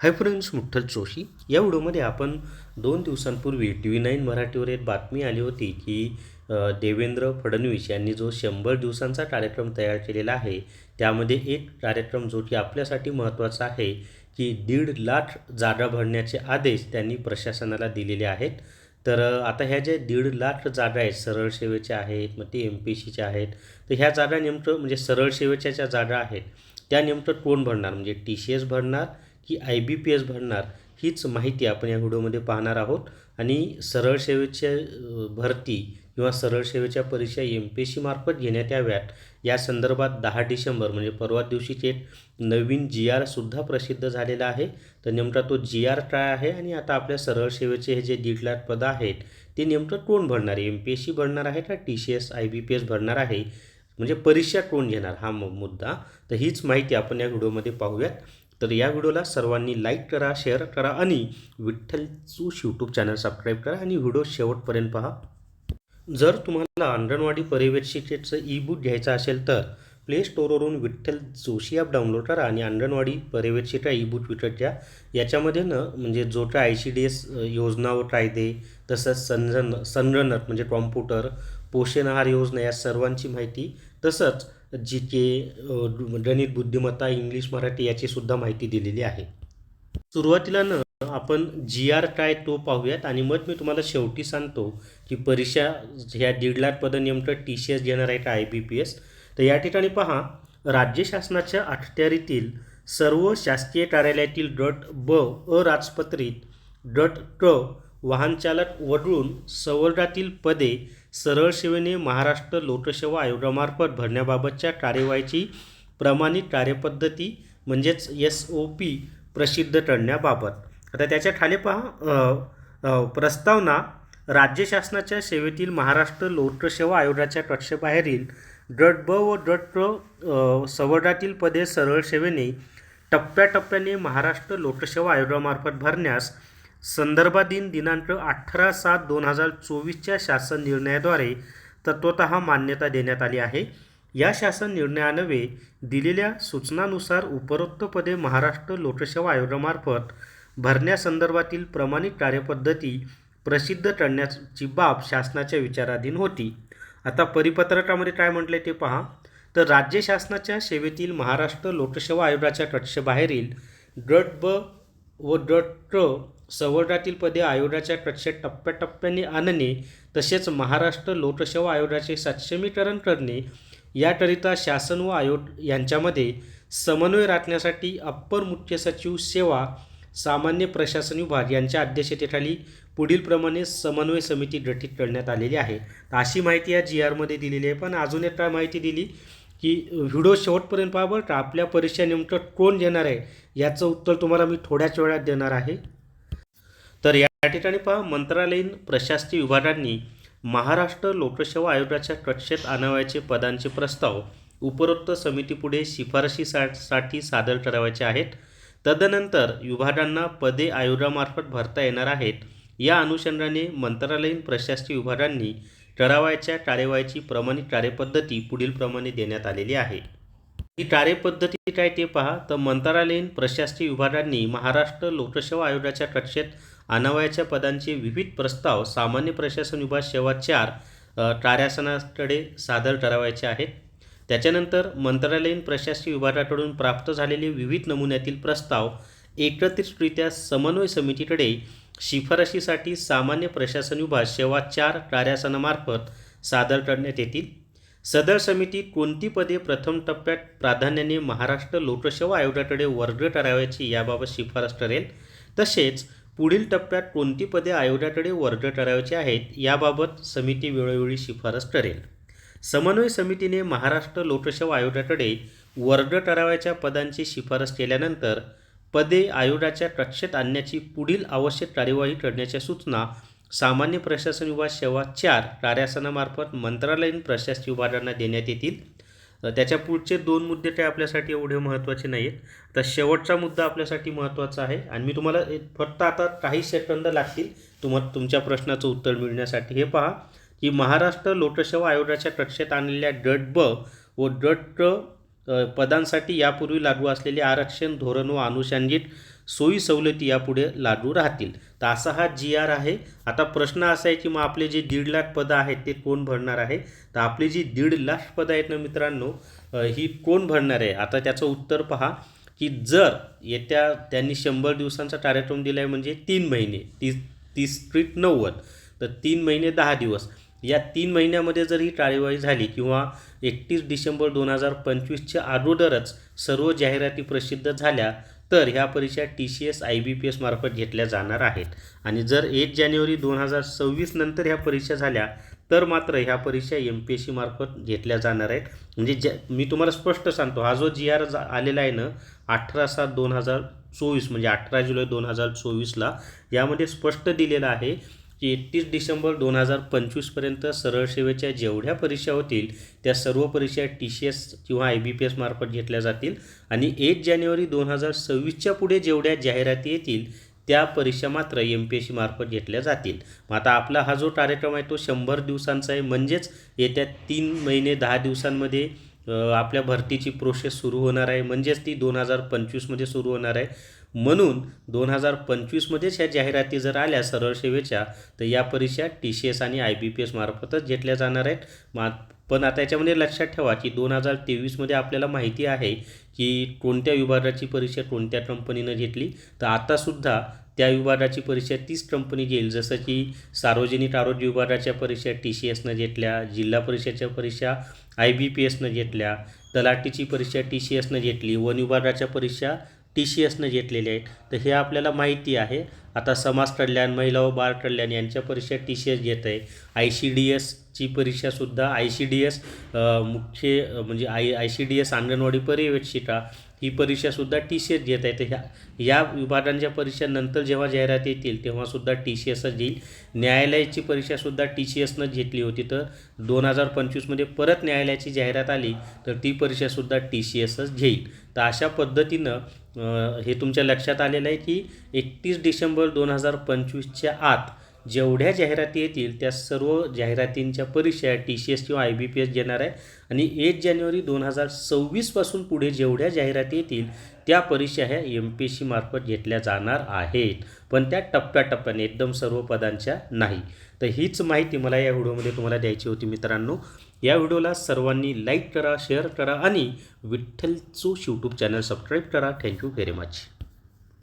Hi friends मुठ्ठल Joshi. या व्हिडिओमध्ये आपण दोन दिवसांपूर्वी टी व्ही नाईन मराठीवर एक बातमी आली होती की देवेंद्र फडणवीस यांनी जो शंभर दिवसांचा कार्यक्रम तयार केलेला आहे त्यामध्ये एक कार्यक्रम जो की आपल्यासाठी महत्त्वाचा आहे की दीड लाख जागा भरण्याचे आदेश त्यांनी प्रशासनाला दिलेले आहेत. तर आता ह्या ज्या दीड लाख जागा आहेत सरळ सेवेच्या आहेत मग ते एम पी सीच्या आहेत तर ह्या जागा नेमकं म्हणजे सरळ सेवेच्या ज्या जागा आहेत त्या नेमकं कोण भरणार? म्हणजे टी सी एस भरणार? की आय बी पी एस भरणार हीच माहिती आपण या व्हिडिओमध्ये पाहणार आहोत. आणि सरळ सेवेच्या भरती किंवा सरळ सेवेच्या परीक्षा एम पी एस सीमार्फत घेण्यात याव्यात. या संदर्भात दहा डिसेंबर म्हणजे परवा दिवशीच एक नवीन जी आरसुद्धा प्रसिद्ध झालेला आहे. तर नेमका तो जी आर काय आहे आणि आता आपल्या सरळ सेवेचे हे जे दीड लाख पदं आहेत ते नेमकं कोण भरणार आहे? एम पी एस सी भरणार आहे का T C S I B P S भरणार आहे? म्हणजे परीक्षा कोण घेणार? हा मुद्दा. तर हीच माहिती आपण या व्हिडिओमध्ये पाहूयात. तर या व्हिडिओला सर्वांनी लाईक करा शेअर करा आणि विठ्ठल चूश यूट्यूब चॅनल सबस्क्राईब करा आणि व्हिडिओ शेवटपर्यंत पहा. जर तुम्हाला अंगणवाडी परिवेक्षिकेचं ई बुक घ्यायचं असेल तर प्ले स्टोअरवरून विठ्ठल जोशी ॲप डाउनलोड करा आणि अंगणवाडी परिवेशिका ई बुक विकत घ्या. याच्यामध्ये ना म्हणजे जो काय आय सी डी एस योजना व कायदे तसंच संजन संगणक म्हणजे कॉम्प्युटर पोषण आहार योजना या सर्वांची माहिती तसंच जी के गणित बुद्धिमत्ता इंग्लिश मराठी याची सुद्धा माहिती दिलेली आहे. सुरुवातीला न आपण जी आर काय तो पाहूयात आणि मग मी तुम्हाला शेवटी सांगतो की परीक्षा ह्या दीड लाख पदं नेमकं टी सी एस घेणार आहे का आय बी पी एस तर या ठिकाणी पहा राज्य शासनाच्या अखत्यारीतील सर्व शासकीय कार्यालयातील गट ब अराजपत्रित गट क वाहनचालक वगळून संवर्गातील पदे सरळ सेवेने महाराष्ट्र लोकसेवा आयोगामार्फत भरण्याबाबतच्या कार्यवाहीची प्रमाणित कार्यपद्धती म्हणजेच एस ओ पी प्रसिद्ध करण्याबाबत आता त्याच्याखाली पहा प्रस्तावना राज्य शासनाच्या सेवेतील महाराष्ट्र लोकसेवा आयोगाच्या कक्षेबाहेरील गट ब व गट प्र अ, पदे सरळ सेवेने टप्प्याटप्प्याने महाराष्ट्र लोकसेवा आयोगामार्फत भरण्यास संदर्भाधीन दिनांक अठरा सात दोन हजार चोवीसच्या शासन निर्णयाद्वारे तत्वत मान्यता देण्यात आली आहे. या शासन निर्णयान्वये दिलेल्या सूचनानुसार उपरोक्त पदे महाराष्ट्र लोकसेवा आयोगामार्फत भरण्यासंदर्भातील प्रमाणित कार्यपद्धती प्रसिद्ध करण्याची बाब शासनाच्या विचाराधीन होती. आता परिपत्रकामध्ये काय म्हटले ते पहा. तर राज्य शासनाच्या सेवेतील महाराष्ट्र लोकसेवा आयोगाच्या कक्षेबाहेरील गट ब व गट सवर्णातील पदे आयोगाच्या कक्षेत टप्प्याटप्प्याने आणणे तसेच महाराष्ट्र लोकसेवा आयोगाचे सक्षमीकरण करणे याकरिता शासन व आयोग यांच्यामध्ये समन्वय राखण्यासाठी अप्पर मुख्य सचिव सेवा सामान्य प्रशासन विभाग यांच्या अध्यक्षतेखाली पुढीलप्रमाणे समन्वय समिती गठीत करण्यात आलेली आहे. अशी माहिती या जी आरमध्ये दिलेली आहे. पण अजून एक काय माहिती दिली की व्हिडिओ शेवटपर्यंत पहा बरं का आपल्या परीक्षा नेमकं कोण देणार आहे याचं उत्तर तुम्हाला मी थोड्याच वेळात देणार आहे. तर या ठिकाणी पहा मंत्रालयीन प्रशासकीय विभागांनी महाराष्ट्र लोकसेवा आयोगाच्या कक्षेत आणावयाचे पदांचे प्रस्ताव उपरोक्त समितीपुढे शिफारशीसाठी साठी सादर करावयाचे आहेत. तदनंतर विभागांना पदे आयोगामार्फत भरता येणार आहेत. या अनुषंगाने मंत्रालयीन प्रशासकीय विभागांनी करावयाच्या कार्यवाहीची प्रमाणित कार्यपद्धती पुढीलप्रमाणे देण्यात आलेली आहे. ही कार्यपद्धती काय ते पहा. तर मंत्रालयीन प्रशासकीय विभागांनी महाराष्ट्र लोकसेवा आयोगाच्या कक्षेत आणावयाच्या पदांचे विविध प्रस्ताव सामान्य प्रशासन विभाग सेवा चार कार्यासनाकडे सादर करावायचे आहेत. त्याच्यानंतर मंत्रालयीन प्रशासकीय विभागाकडून प्राप्त झालेले विविध नमुन्यातील प्रस्ताव एकत्रितरित्या समन्वय समितीकडे शिफारशीसाठी सामान्य प्रशासन विभाग सेवा चार कार्यासनामार्फत सादर करण्यात येतील. सदर समिती कोणती पदे प्रथम टप्प्यात प्राधान्याने महाराष्ट्र लोकसेवा आयोगाकडे वर्ग करावयाची याबाबत शिफारस करेल तसेच पुढील टप्प्यात कोणती पदे आयोगाकडे वर्ग करावयाची आहेत याबाबत समिती वेळोवेळी शिफारस करेल समन्वय समितीने महाराष्ट्र लोकसेवा आयोगाकडे वर्ग करावयाच्या पदांची शिफारस केल्यानंतर पदे आयोगाच्या कक्षेत आणण्याची पुढील आवश्यक कार्यवाही करण्याच्या सूचना सामान्य प्रशासन विभाग सेवा चार कार्यासनामार्फत मंत्रालयीन प्रशासकीय विभागांना देण्यात येतील. त्याच्या पुढचे दोन मुद्दे काय आपल्यासाठी एवढे महत्त्वाचे नाही आहेत. तर शेवटचा मुद्दा आपल्यासाठी महत्त्वाचा आहे. आणि मी तुम्हाला एक- फक्त आता काही सेकंद लागतील तुम्हा तुमच्या प्रश्नाचं उत्तर मिळण्यासाठी. हे पहा की महाराष्ट्र लोकसेवा आयोगाच्या कक्षेत आणलेल्या गट ब व गट पदांसाठी यापूर्वी लागू असलेले आरक्षण धोरण व आनुषंगिक सोयी सवलती यापुढे लागू राहतील. तर असा हा जी आर आहे. आता प्रश्न असा आहे की मग आपले जे दीड लाख पदं आहेत ते कोण भरणार आहे? तर आपली जी दीड लाख पदं आहेत ना मित्रांनो ही कोण भरणार आहे? आता त्याचं उत्तर पहा की जर येत्या त्यांनी शंभर दिवसांचा कार्यक्रम दिला आहे म्हणजे तीन महिने तीस तीस स्ट्रीट नव्वद. तर तीन महिने दहा दिवस. या तीन महिन्यामध्ये जर ही कार्यवाही झाली किंवा एकतीस डिसेंबर दोन हजार पंचवीसच्या अगोदरच सर्व जाहिराती प्रसिद्ध झाल्या तर ह्या परीक्षा T C S I B P S मार्फत घेतल्या जाणार आहेत. आणि जर एक जानेवारी दोन हजार सव्वीस नंतर ह्या परीक्षा झाल्या तर मात्र ह्या परीक्षा एम पी एस सी मार्फत घेतल्या जाणार आहेत. म्हणजे ज्या मी तुम्हाला स्पष्ट सांगतो हा जो जी आर आलेला आहे ना अठरा सात दोन हजार चोवीस म्हणजे अठरा जुलै दोन हजार चोवीसला यामध्ये स्पष्ट दिलेलं आहे की एकतीस डिसेंबर दोन हजार पंचवीसपर्यंत सरळ सेवेच्या जेवढ्या परीक्षा होतील त्या सर्व परीक्षा टी सी एस किंवा आय बी पी एस मार्फत घेतल्या जातील. आणि एक जानेवारी दोन हजार सव्वीसच्या पुढे जेवढ्या जाहिराती येतील त्या परीक्षा मात्र एम पी एस सी मार्फत घेतल्या जातील. मग आता आपला हा जो कार्यक्रम आहे तो शंभर दिवसांचा आहे. म्हणजेच येत्या तीन महिने दहा दिवसांमध्ये आपल्या भरतीची प्रोसेस सुरू होणार आहे. म्हणजेच ती दोन हजार पंचवीसमध्ये सुरू होणार आहे. म्हणून दोन हजार पंचवीसमध्येच ह्या जाहिराती जर आल्या सरळ सेवेच्या तर या परीक्षा टी सी एस आणि आय बी पी एस मार्फतच घेतल्या जाणार आहेत. मा पण आता याच्यामध्ये लक्षात ठेवा की दोन हजार तेवीसमध्ये आपल्याला माहिती आहे की कोणत्या विभागाची परीक्षा कोणत्या कंपनीनं घेतली. तर आतासुद्धा त्या विभागाची परीक्षा तीच कंपनी घेईल. जसं की सार्वजनिक आरोग्य विभागाच्या परीक्षा टी सी एसनं घेतल्या जिल्हा परिषदेच्या परीक्षा आय बी पी एसनं घेतल्या तलाठीची परीक्षा टी सी एसनं घेतली वन विभागाच्या परीक्षा टी सी एसनं घेतलेले आहेत. तर हे आपल्याला माहिती आहे. आता समाज कल्याण महिला व बाल कल्याण यांच्या परीक्षा टी सी एस घेत आहे. आय सी डी एसची परीक्षासुद्धा आय सी डी एस मुख्य म्हणजे I I C D S anganwadi पर्यवेक्षिका ही परीक्षासुद्धा टी सी एस घेत आहे. तर ह्या या विभागांच्या परीक्षेनंतर जेव्हा जाहिरात येतील तेव्हासुद्धा टी सी एसच घेईल न्यायालयाची परीक्षासुद्धा टी सी एसनं घेतली होती. तर दोन हजार पंचवीसमध्ये परत न्यायालयाची जाहिरात आली तर ती परीक्षासुद्धा टी सी एसच घेईल. तर अशा पद्धतीनं हे तुमच्या लक्षात आलेलं आहे की एकतीस डिसेंबर दोन हजार पंचवीसच्या आत जेवढ्या जाहिराती येतील त्या सर्व जाहिरातींच्या परीक्षा टी सी एस किंवा आय बी पी एस घेणार आहे. आणि एक जानेवारी दोन हजार सव्वीसपासून पुढे जेवढ्या जाहिराती येतील त्या परीक्षा ह्या एम पी एस सी मार्फत घेतल्या जाणार आहेत. पण त्या टप्प्याटप्प्याने एकदम सर्व पदांच्या नाही. तर हीच माहिती मला या व्हिडिओमध्ये तुम्हाला द्यायची होती मित्रांनो. या व्हिडिओला सर्वांनी लाईक करा शेअर करा आणि विठ्ठलचू यूट्यूब चॅनल सबस्क्राईब करा. Thank you very much